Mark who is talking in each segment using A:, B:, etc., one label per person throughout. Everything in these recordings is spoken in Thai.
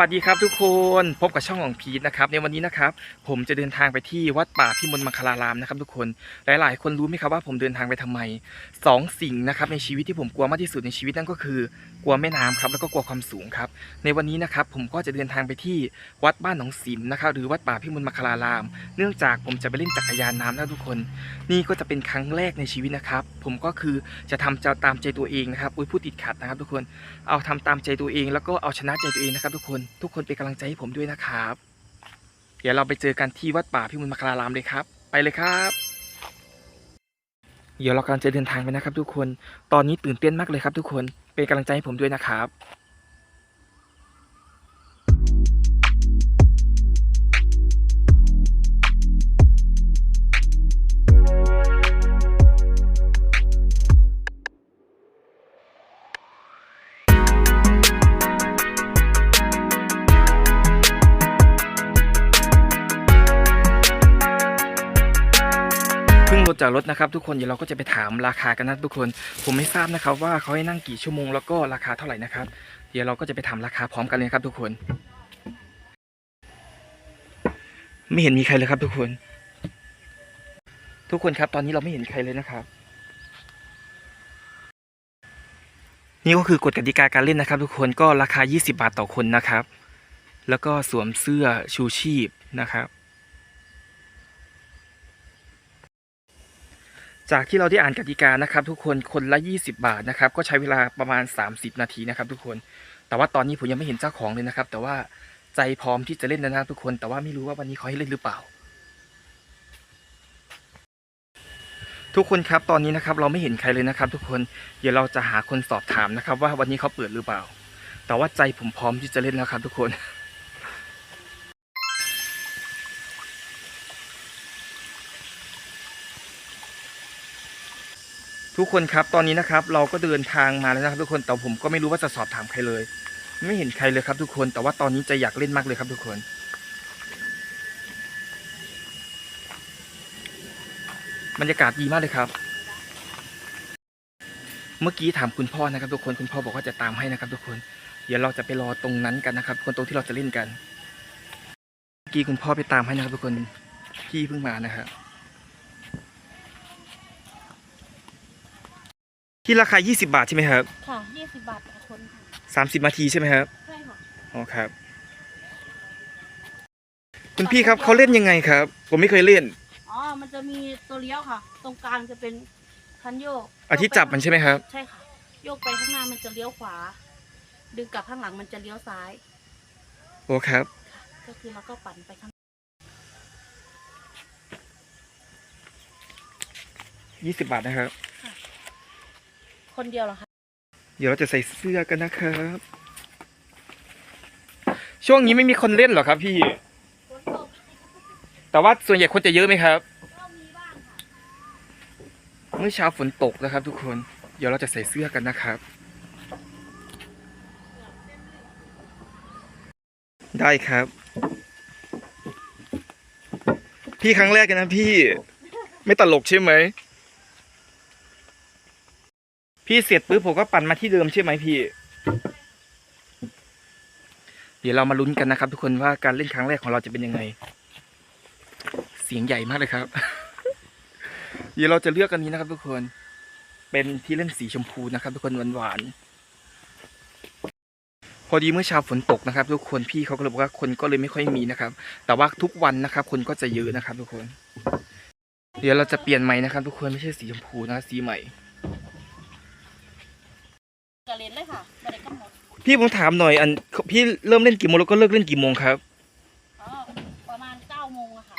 A: สวัสดีครับทุกคนพบกับช่องของพีทนะครับในวันนี้นะครับ ผมจะเดินทางไปที่วัดป่าพิมลมังคลารามนะครับทุกคนหลาย ๆ คนรู้ไหมครับว่าผมเดินทางไปทำไมสองสิ่งนะครับในชีวิตที่ผมกลัวมากที่สุดในชีวิตนั่นก็คือกลัวแม่น้ำครับแล้วก็กลัวความสูงครับในวันนี้นะครับผมก็จะเดินทางไปที่วัดบ้านหนองสิมนะครับหรือวัดป่าพิมลมังคลาราม เนื่องจากผมจะไปเล่นจักรยานน้ำนะทุกคน นี่ก็จะเป็นครั้งแรกในชีวิตนะครับ ผมก็คือจะทำจะตามใจตัวเองนะครับอุ้ยพูดติดขัดนะครับ ทุกคนเอาทำตามใจตัวเอง แล้วก็เอาชนะใจตัวเองนะครับทุกคนทุกคนเป็นกำลังใจให้ผมด้วยนะครับ เดี๋ยวเราไปเจอกันที่วัดป่าพิมลมังคลารามเลยครับ ไปเลยครับเดี๋ยวเรากำลังจะเดินทางไปนะครับทุกคน ตอนนี้ตื่นเต้นมากเลยครับทุกคน เป็นกำลังใจให้ผมด้วยนะครับ จากรถนะครับ ทุกคนเดี๋ยวเราก็จะไปถามราคากันนะทุกคน ผมไม่ทราบนะครับ ว่าเขาให้นั่งกี่ชั่วโมงแล้วก็ราคาเท่าไหร่นะครับ เดี๋ยวเราก็จะไปถามราคาพร้อมกันเลยครับ ทุกคน ไม่เห็นมีใครเลยครับ ทุกคน ทุกคนครับ ตอนนี้เราไม่เห็นใครเลยนะครับ นี่ก็คือกฎกติกาการเล่นนะครับ ทุกคนก็ราคา 20 บาทต่อคนนะครับ แล้วก็สวมเสื้อชูชีพนะครับ จากที่เราได้อ่านกติกานะครับ ทุกคนคนละ 20 บาทนะครับ ก็ใช้เวลาประมาณ 30 นาทีนะครับ ทุกคน แต่ว่าตอนนี้ผมยังไม่เห็นเจ้าของเลยนะครับ แต่ว่าใจพร้อมที่จะเล่นแล้วนะครับทุกคน แต่ว่าไม่รู้ว่าวันนี้เขาให้เล่นหรือเปล่า ทุกคนครับตอนนี้นะครับ เราไม่เห็นใครเลยนะครับ ทุกคนเดี๋ยวเราจะหาคนสอบถามนะครับ ว่าวันนี้เขาเปิดหรือเปล่า แต่ว่าใจผมพร้อมที่จะเล่นแล้วครับ ทุกคน ทุกคนครับตอนนี้นะครับ เราก็เดินทางมาแล้วนะครับ ทุกคนแต่ผมก็ไม่รู้ว่าจะสอบถามใครเลย ไม่เห็นใครเลยครับ ทุกคนแต่ว่าตอนนี้ใจอยากเล่นมากเลยครับ ทุกคน บรรยากาศดีมากเลยครับ เมื่อกี้ถามคุณพ่อนะครับ ทุกคนคุณพ่อบอกว่าจะตามให้นะครับ ทุกคนเดี๋ยวเราจะไปรอตรงนั้นกันนะครับคนตรงที่เราจะเล่นกันเมื่อกี้คุณพ่อไปตามให้นะครับ ทุกคนพี่เพิ่งมานะครับ ที่ราคา 20 บาทใช่ไหมครับ
B: ค่ะ20บาทต่อคนค่ะ
A: 30นาทีใช่ไหมครับ
B: ใช่ค่ะ
A: อ๋อครับคุณพี่ครับเขาเล่นยังไงครับ ผมไม่เคยเล่น
B: อ๋อมันจะมีตัวเลี้ยวค่ะ ตรงกลางจะเป็นคันโยก
A: อาที่จับมันใช่ไหมครับ
B: ใช่ค่ะ โยกไปข้างหน้ามันจะเลี้ยวขวา ดึงกลับข้างหลังมันจะเลี้ยวซ้าย
A: โอ้ครับ
B: ค่ะก็คือเราก็ปั่นไปข้าง
A: 20 บาทนะครับ
B: คนเดียวเหรอคะ
A: เดี๋ยวเราจะใส่เสื้อกันนะครับ ช่วงนี้ไม่มีคนเล่นเหรอครับพี่
B: ฝนตก
A: แต่ว่าส่วนใหญ่คนจะเยอะไหมครับ
B: ก็มีบ้างค่ะ
A: เมื่อเช้าฝนตกนะครับ ทุกคน เดี๋ยวเราจะใส่เสื้อกันนะครับ ได้ครับ พี่ครั้งแรกกันนะพี่ ไม่ตลกใช่ไหม พี่เสร็จปุ๊บผมก็ปั่นมาที่เดิมใช่ไหมพี่ เดี๋ยวเรามาลุ้นกันนะครับ ทุกคนว่าการเล่นครั้งแรกของเราจะเป็นยังไง เสียงใหญ่มากเลยครับ เดี๋ยวเราจะเลือกกันนี้นะครับ ทุกคน เป็นที่เล่นสีชมพูนะครับ ทุกคนหวานๆพอดีเมื่อเช้าฝนตกนะครับ ทุกคนพี่เขาก็เลยบอกว่าคนก็เลยไม่ค่อยมีนะครับ แต่ว่าทุกวันนะครับ คนก็จะเยอะนะครับ ทุกคน เดี๋ยวเราจะเปลี่ยนใหม่นะครับ ทุกคนไม่ใช่สีชมพูนะสีใหม่
B: กระเลนเลยค่ะ ไม่ได้กำหนด
A: พี่ผมถามหน่อยอันพี่เริ่มเล่นกี่โมงแล้วก็เลิกเล่นกี่โมงครับ
B: อ๋อประมาณ9โมงอะค่ะ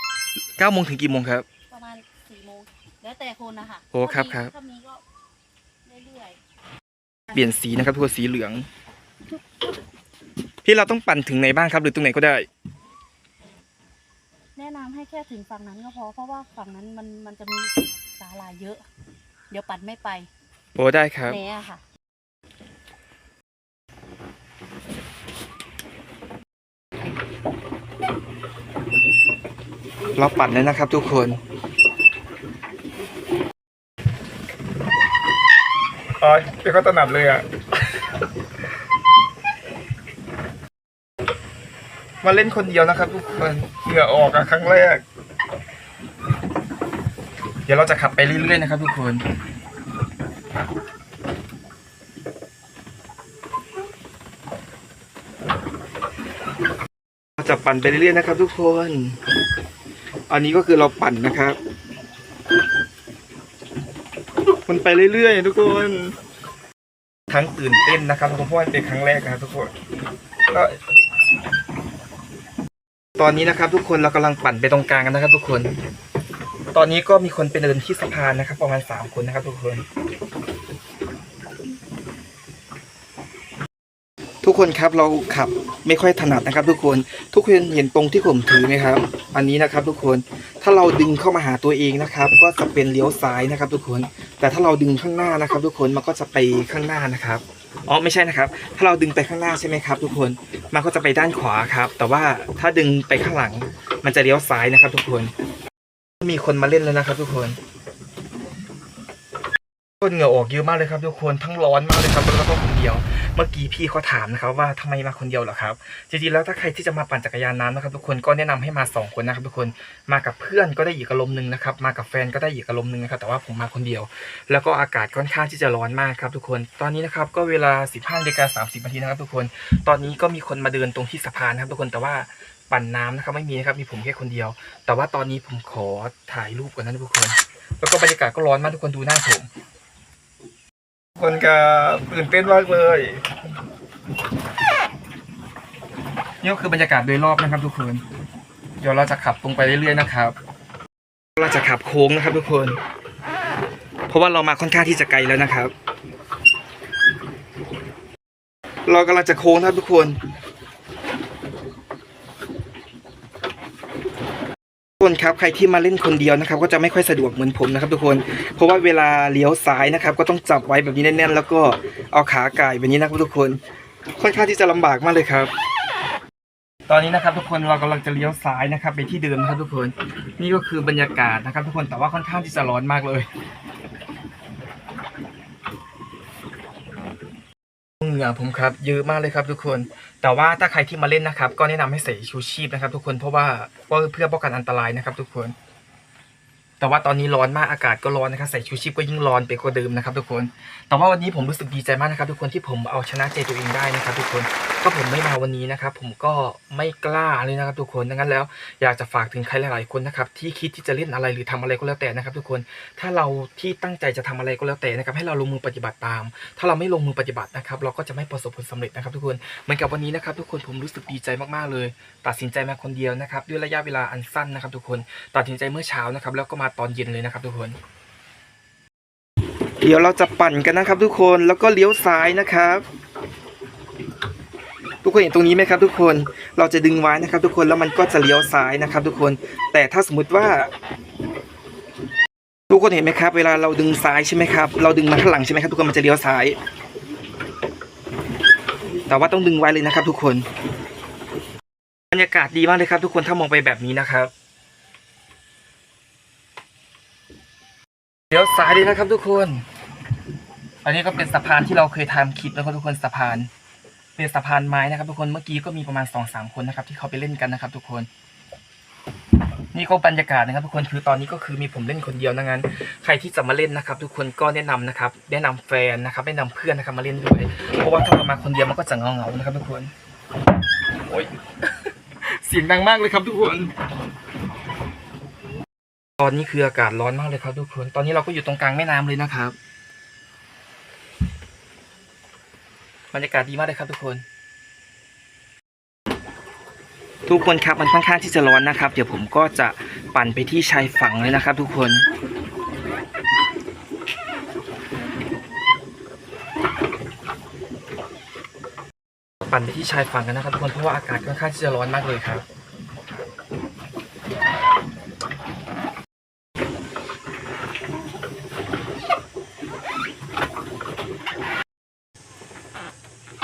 A: เก้าโมงถึงกี่โมงครับ
B: ประมาณ4โมงแล้วแต่คนนะคะ
A: โอ้ครับครับ
B: ถ้ามีก็เรื่อย
A: เปลี่ยนสีนะครับทุกคนสีเหลือง พี่เราต้องปั่นถึงไหนบ้างครับ หรือตรงไหนก็ได้
B: ๆแนะนำให้แค่ถึงฝั่งนั้นก็พอเพราะว่าฝั่งนั้นมันมันจะมีสาลายเยอะ เดี๋ยวปั่นไม่ไป
A: โอ้ได้ครับ
B: แน่ค่ะ
A: เราปั่นแล้วนะครับทุกคนอ๋อเป็นก็ตนัดเลยอะ มาเล่นคนเดียวนะครับทุกคนเหงื่อออกอะครั้งแรก เดี๋ยวเราจะขับไปเรื่อยๆนะครับทุกคนเราจะปั่นไปเรื่อยๆนะครับทุกคน อันนี้ก็คือเราปั่นนะครับ มันไปเรื่อยๆ ทุกคนทั้งตื่นเต้นนะครับเพราะว่าเป็นครั้งแรกนะครับทุกคนก็ตอนนี้นะครับ ทุกคนเรากำลังปั่นไปตรงกลางกันนะครับ ทุกคน ตอนนี้ก็มีคนไปเดินที่สะพานนะครับ ประมาณสามคนนะครับ ทุกคน ทุกคนครับเราขับไม่ค่อยถนัดนะครับ ทุกคนทุกคนเห็นตรงที่ผมถือไหมครับ อันนี้นะครับ ทุกคนถ้าเราดึงเข้ามาหาตัวเองนะครับ ก็จะเป็นเลี้ยวซ้ายนะครับ ทุกคน แต่ถ้าเราดึงข้างหน้านะครับ ทุกคนมันก็จะไปข้างหน้านะครับอ๋อไม่ใช่นะครับ ถ้าเราดึงไปข้างหน้าใช่ไหมครับ ทุกคนมันก็จะไปด้านขวาครับ แต่ว่าถ้าดึงไปข้างหลัง มันจะเลี้ยวซ้ายนะครับ ทุกคน มีคนมาเล่นแล้วนะครับ ทุกคนคนเหงื่อออกเยอะมากเลยครับ ทุกคนทั้งร้อนมากเลยครับแล้วก็คนเดียว มื่อกี้พี่เขาถามนะครับว่าทำไมมาคนเดียวเหรอครับ จริงๆแล้วถ้าใครที่จะมาปั่นจักรยานน้ำนะครับ ทุกคนก็แนะนำให้มาสองคนนะครับทุกคน มากับเพื่อนก็ได้อีกอารมณ์หนึ่งนะครับ มากับแฟนก็ได้อีกอารมณ์หนึ่งนะครับ แต่ว่าผมมาคนเดียว แล้วก็อากาศค่อนข้างที่จะร้อนมากครับทุกคน ตอนนี้นะครับก็เวลา 15นาฬิกา30นาทีนะครับทุกคน ตอนนี้ก็มีคนมาเดินตรงที่สะพานนะครับ ทุกคน แต่ว่าปั่นน้ำนะครับไม่มีนะครับมีผมแค่คนเดียว แต่ว่าตอนนี้ผมขอถ่ายรูปก่อนนะทุกคน แล้วก็บรรยากาศก็ร้อนมากทุกคนดูหน้าผม คนก็ตื่นเต้นมากเลยนี่ก็คือบรรยากาศโดยรอบนะครับทุกคน เดี๋ยวเราจะขับตรงไปเรื่อยๆนะครับ เราจะขับโค้งนะครับทุกคน เพราะว่าเรามาค่อนข้างที่จะไกลแล้วนะครับ เรากำลังจะโค้งนะครับทุกคน ทุก คนครับใครที่มาเล่นคนเดียวนะครับก็จะไม่ค่อยสะดวกเหมือนผมนะครับทุกคนเพราะว่าเวลาเลี้ยวซ้ายนะครับก็ต้องจับไว้แบบนี้แน่นๆ แล้วก็เอาขาไก่แบบนี้นะครับทุกคนค่อนข้างที่จะลำบากมากเลยครับ ตอนนี้นะครับทุกคนเรากำลังจะเลี้ยวซ้ายนะครับไปที่เดิมนะครับทุกคน นี่ก็คือบรรยากาศนะครับ ทุกคนแต่ว่าค่อนข้างที่จะร้อนมากเลย เหงื่อผมครับเยอะมากเลยครับทุกคน แต่ว่าถ้าใครที่มาเล่นนะครับ ก็แนะนำให้ใส่ชูชีพนะครับ ทุกคนเพราะว่าเพื่อป้องกันอันตรายนะครับ ทุกคน แต่ว่าตอนนี้ร้อนมากอากาศก็ร้อนนะครับใส่ชูชีพก็ยิ่งร้อนไปกว่าเดิมนะครับทุกคน แต่ว่าวันนี้ผมรู้สึกดีใจมากนะครับ ทุกคนที่ผมเอาชนะใจตัวเองได้นะครับ ทุกคนก็ผมไม่มาวันนี้นะครับ ผมก็ไม่กล้าเลยนะครับ ทุกคนดังนั้นแล้วอยากจะฝากถึงใครหลาย ๆคนนะครับที่คิดที่จะเล่นอะไรหรือทำอะไรก็แล้วแต่นะครับ ทุกคนถ้าเราที่ตั้งใจจะทำอะไรก็แล้วแต่นะครับ ให้เราลงมือปฏิบัติตาม ถ้าเราไม่ลงมือปฏิบัตินะครับ เราก็จะไม่ประสบผลสำเร็จนะครับ ทุกคนเหมือนกับวันนี้นะครับ ทุกคนผมรู้สึกดีใจมากๆเลย ตัดสินใจมาคนเดียวนะครับ ด้วยระยะเวลาอันสั้นนะครับ ทุกคนตัดสินใจเมื่อเช้านะครับแล้วก็มาตอนเย็นเลยนะครับทุกคน เดี๋ยวเราจะปั่นกันนะครับ ทุกคนแล้วก็เลี้ยวซ้ายนะครับ ทุกคนเห็นตรงนี้ไหมครับ ทุกคนเราจะดึงไว้นะครับ ทุกคนแล้วมันก็จะเลี้ยวซ้ายนะครับ ทุกคนแต่ถ้าสมมุติว่า ทุกคนเห็นไหมครับ เวลาเราดึงซ้ายใช่ไหมครับ เราดึงมาข้างหลังใช่ไหมครับ ทุกคนมันจะเลี้ยวซ้าย แต่ว่าต้องดึงไว้เลยนะครับ ทุกคนบรรยากาศดีมากเลยครับ ทุกคนถ้ามองไปแบบนี้นะครับ เลี้ยวซ้ายเลยนะครับทุกคน อันนี้ก็เป็นสะพานที่เราเคยทำคลิปนะครับทุกคนสะพาน เป็นสะพานไม้นะครับ ทุกคนเมื่อกี้ก็มีประมาณสองสามคนนะครับ ที่เขาไปเล่นกันนะครับ ทุกคน นี่ก็บรรยากาศนะครับ ทุกคนคือตอนนี้ก็คือมีผมเล่นคนเดียวนะงั้น ใครที่จะมาเล่นนะครับ ทุกคนก็แนะนำนะครับ แนะนำแฟนนะครับ แนะนำเพื่อนนะครับมาเล่นด้วย เพราะว่าถ้าเรามาคนเดียวมันก็จะเงาเงานะครับ ทุกคนโอ้ยเสียงดังมากเลยครับทุกคน ตอนนี้คืออากาศร้อนมากเลยครับทุกคน ตอนนี้เราก็อยู่ตรงกลางแม่น้ำเลยนะครับบรรยากาศดีมากเลยครับทุกคน ทุกคนครับมันค่อนข้างที่จะร้อนนะครับ เดี๋ยวผมก็จะปั่นไปที่ชายฝั่งเลยนะครับ ทุกคนปั่นไปที่ชายฝั่งกันนะครับทุกคนเพราะว่าอากาศค่อนข้างที่จะร้อนมากเลยครับ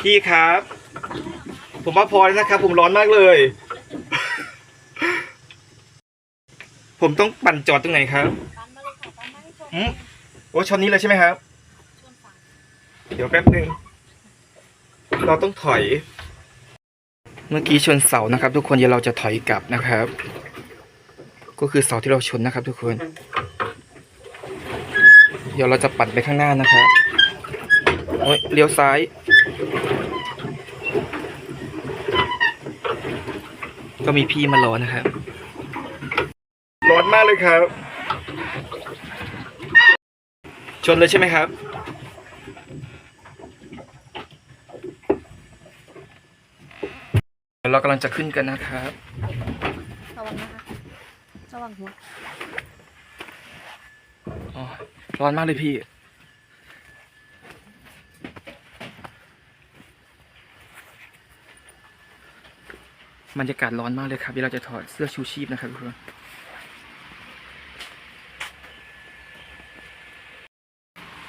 A: พี่ครับ ผมว่าพอแล้วนะครับ ผมร้อนมากเลย ผมต้องปั่นจอดตรงไหนครับ
B: ปันมาเลยค่ะปันมาให้ชม
A: อืมโอ้ชนนี้เลยใช่ไหมครับ
B: ชนฝั่ง
A: เดี๋ยวแป๊บหนึ่งเราต้องถอย เมื่อกี้ชนเสานะครับ ทุกคนเดี๋ยวเราจะถอยกลับนะครับ ก็คือเสาที่เราชนนะครับ ทุกคน เดี๋ยวเราจะปัดไปข้างหน้านะครับโอ้ยเลี้ยวซ้าย ก็มีพี่มารอนะครับร้อนมากเลยครับ ชนเลยใช่ไหมครับเดี๋ยวเรากำลังจะขึ้นกันนะครับ
B: ระวังนะคะระวังหัว
A: อ๋อร้อนมากเลยพี่ บรรยากาศร้อนมากเลยครับเดี๋ยวเราจะถอดเสื้อชูชีพนะครับทุกคน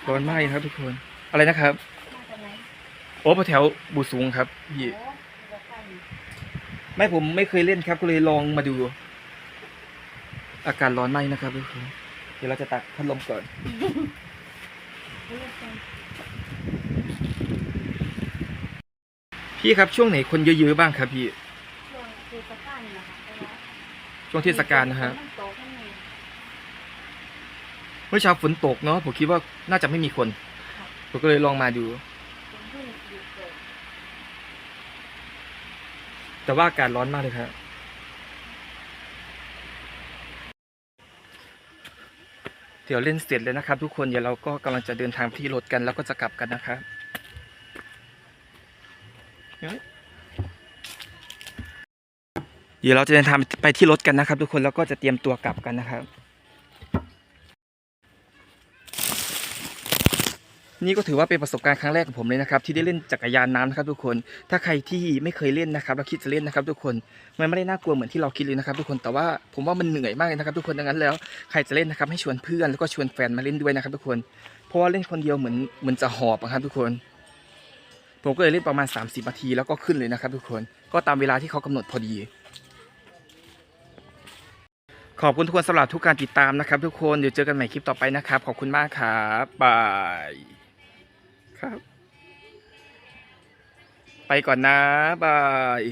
A: ร้อนมากเลยครับทุกคน อะไรนะครับ
B: มาจากไหน
A: โอ้แถวบูสูงครับพี่
B: โอ้เดี๋ยวกัน
A: ไม่ผมไม่เคยเล่นครับก็เลยลองมาดู อากาศร้อนมากนะครับทุกคนเดี๋ยวเราจะตักพัดลมก่อน
B: เดี๋ยวกัน
A: พี่ครับช่วงไหนคนเยอะๆบ้างครับพี่
B: ช่วงเทศกาลนี่นะคะเพราะว่า
A: ช่วงเทศกาลนะครับ
B: มันโตขึ้นมา
A: เมื่อเช้าฝนตกเนาะผมคิดว่าน่าจะไม่มีคน ผมก็เลยลองมาดู
B: ผมเพิ่งอยู่เกิด
A: แต่ว่าอากาศร้อนมากเลยครับ เดี๋ยวเล่นเสร็จเลยนะครับ ทุกคน เดี๋ยวเราก็กำลังจะเดินทางไปที่รถกันแล้วก็จะกลับกันนะครับเดี๋ยวเราจะเดินทางไปที่รถกันนะครับ ทุกคนแล้วก็จะเตรียมตัวกลับกันนะครับ นี่ก็ถือว่าเป็นประสบการณ์ครั้งแรกของผมเลยนะครับ ที่ได้เล่นจักรยานน้ำนะครับ ทุกคน ถ้าใครที่ไม่เคยเล่นนะครับแล้วคิดจะเล่นนะครับ ทุกคนมันไม่ได้น่ากลัวเหมือนที่เราคิดเลยนะครับ ทุกคนแต่ว่าผมว่ามันเหนื่อยมากเลยนะครับ ทุกคนดังนั้นแล้วใครจะเล่นนะครับให้ชวนเพื่อนแล้วก็ชวนแฟนมาเล่นด้วยนะครับ ทุกคนเพราะว่าเล่นคนเดียวเหมือนเหมือนจะหอบอะครับ ทุกคนผมก็เลยเล่นประมาณ 30นาทีแล้วก็ขึ้นเลยนะครับ ทุกคน ก็ตามเวลาที่เขากำหนดพอดี ขอบคุณทุกคนสำหรับทุกการติดตามนะครับ ทุกคนเดี๋ยวเจอกันใหม่คลิปต่อไปนะครับ ขอบคุณมากครับบายครับ ไปก่อนนะบาย